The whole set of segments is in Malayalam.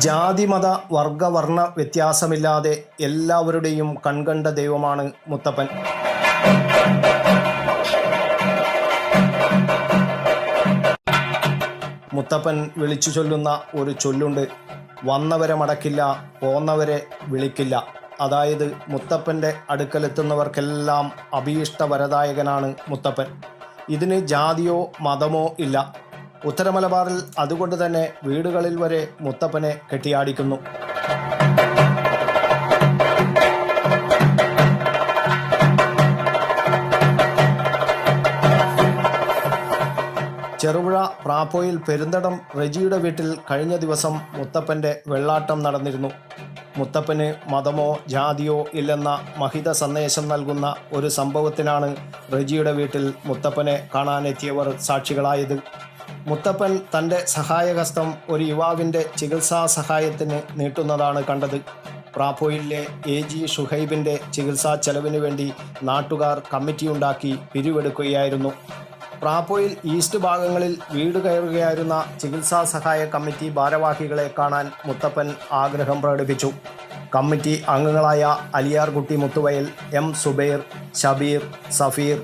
ജാതിമത വർഗവർണ വ്യത്യാസമില്ലാതെ എല്ലാവരുടെയും കൺകണ്ട ദൈവമാണ് മുത്തപ്പൻ. മുത്തപ്പൻ വിളിച്ചു ചൊല്ലുന്ന ഒരു ചൊല്ലുണ്ട്. വന്നവരെ മടക്കില്ല പോന്നവരെ വിളിക്കില്ല. അതായത് മുത്തപ്പന്റെ അടുക്കലെത്തുന്നവർക്കെല്ലാം അഭീഷ്ടവരദായകനാണ് മുത്തപ്പൻ. ഇതിന് ജാതിയോ മതമോ ഇല്ല. ഉത്തരമലബാറിൽ അതുകൊണ്ട് തന്നെ വീടുകളിൽ വരെ മുത്തപ്പനെ കെട്ടിയാടിക്കുന്നു. ചെറുപുഴ പ്രാപ്പോയിൽ പെരുന്തടം റെജിയുടെ വീട്ടിൽ കഴിഞ്ഞ ദിവസം മുത്തപ്പന്റെ വെള്ളാട്ടം നടന്നിരുന്നു. മുത്തപ്പന് മതമോ ജാതിയോ ഇല്ലെന്ന മഹിത സന്ദേശം നൽകുന്ന ഒരു സംഭവത്തിനാണ് റെജിയുടെ വീട്ടിൽ മുത്തപ്പനെ കാണാനെത്തിയവർ സാക്ഷികളായത്. മുത്തപ്പൻ തന്റെ സഹായഹസ്തം ഒരു യുവാവിന്റെ ചികിത്സാ സഹായത്തിന് നീട്ടുന്നതാണ് കണ്ടത്. പ്രാപ്പോയിലെ എ ജി ഷുഹൈബിന്റെ ചികിത്സാ ചെലവിന് വേണ്ടി നാട്ടുകാർ കമ്മിറ്റിയുണ്ടാക്കി പിരിവെടുക്കുകയായിരുന്നു. പ്രാപ്പോയിൽ ഈസ്റ്റ് ഭാഗങ്ങളിൽ വീട് കയറുകയായിരുന്ന ചികിത്സാ സഹായ കമ്മിറ്റി ഭാരവാഹികളെ കാണാൻ മുത്തപ്പൻ ആഗ്രഹം പ്രകടിപ്പിച്ചു. കമ്മിറ്റി അംഗങ്ങളായ Aliyarkutty Muthuvayal M Zubair Shabeer Safeer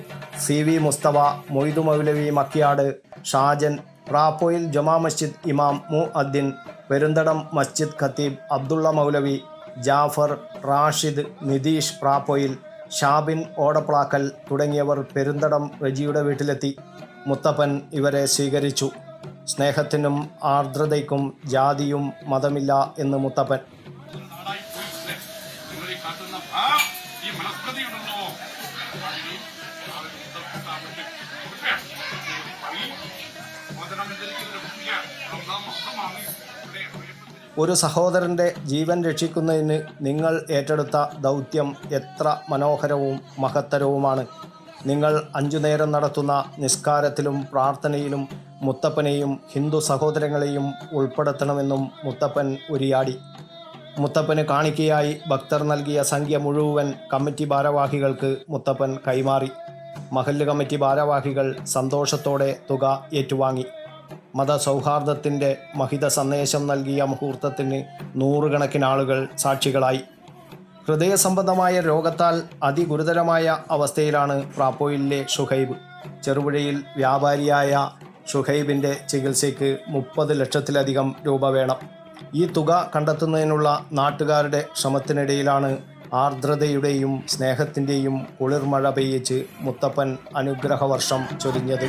C V Musthafa Moidu Moulavi Makkiyad Shajan Prappoyil Juma Masjid ഇമാം മു അദ്ദിൻ പെരുന്തടം മസ്ജിദ് ഖത്തീബ് അബ്ദുള്ള മൗലവി ജാഫർ റാഷിദ് നിതീഷ് പ്രാപ്പോയിൽ ഷാബിൻ ഓടപ്ലാക്കൽ തുടങ്ങിയവർ പെരുന്തടം റജിയുടെ വീട്ടിലെത്തി. മുത്തപ്പൻ ഇവരെ സ്വീകരിച്ചു. സ്നേഹത്തിനും ആർദ്രതയ്ക്കും ജാതിയും മതമില്ല എന്ന് മുത്തപ്പൻ. ഈ ഒരു സഹോദരന്റെ ജീവൻ രക്ഷിക്കുന്നതിന് നിങ്ങൾ ഏറ്റെടുത്ത ദൗത്യം എത്ര മനോഹരവും മഹത്തരവുമാണ്. നിങ്ങൾ അഞ്ചു നേരം നടത്തുന്ന നിസ്കാരത്തിലും പ്രാർത്ഥനയിലും മുത്തപ്പനെയും ഹിന്ദു സഹോദരങ്ങളെയും ഉൾപ്പെടുത്തണമെന്നും മുത്തപ്പൻ ഉരിയാടി. മുത്തപ്പന് കാണിക്കയായി ഭക്തർ നൽകിയ സംഖ്യ മുഴുവൻ കമ്മിറ്റി ഭാരവാഹികൾക്ക് മുത്തപ്പൻ കൈമാറി. മഹല്ല് കമ്മിറ്റി ഭാരവാഹികൾ സന്തോഷത്തോടെ തുക ഏറ്റുവാങ്ങി. മതസൗഹാർദ്ദത്തിന്റെ മഹിത സന്ദേശം നൽകിയ മുഹൂർത്തത്തിന് നൂറുകണക്കിന് ആളുകൾ സാക്ഷികളായി. ഹൃദയസംബന്ധമായ രോഗത്താൽ അതിഗുരുതരമായ അവസ്ഥയിലാണ് പ്രാപ്പോയിലെ ഷുഹൈബ്. ചെറുപുഴയിൽ വ്യാപാരിയായ ഷുഹൈബിന്റെ ചികിത്സയ്ക്ക് മുപ്പത് ലക്ഷത്തിലധികം രൂപ വേണം. ഈ തുക കണ്ടെത്തുന്നതിനുള്ള നാട്ടുകാരുടെ ശ്രമത്തിനിടയിലാണ് ആർദ്രതയുടെയും സ്നേഹത്തിന്റെയും കുളിർമഴ പെയ്യിച്ച് മുത്തപ്പൻ അനുഗ്രഹവർഷം ചൊരിഞ്ഞത്.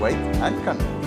Weight and content.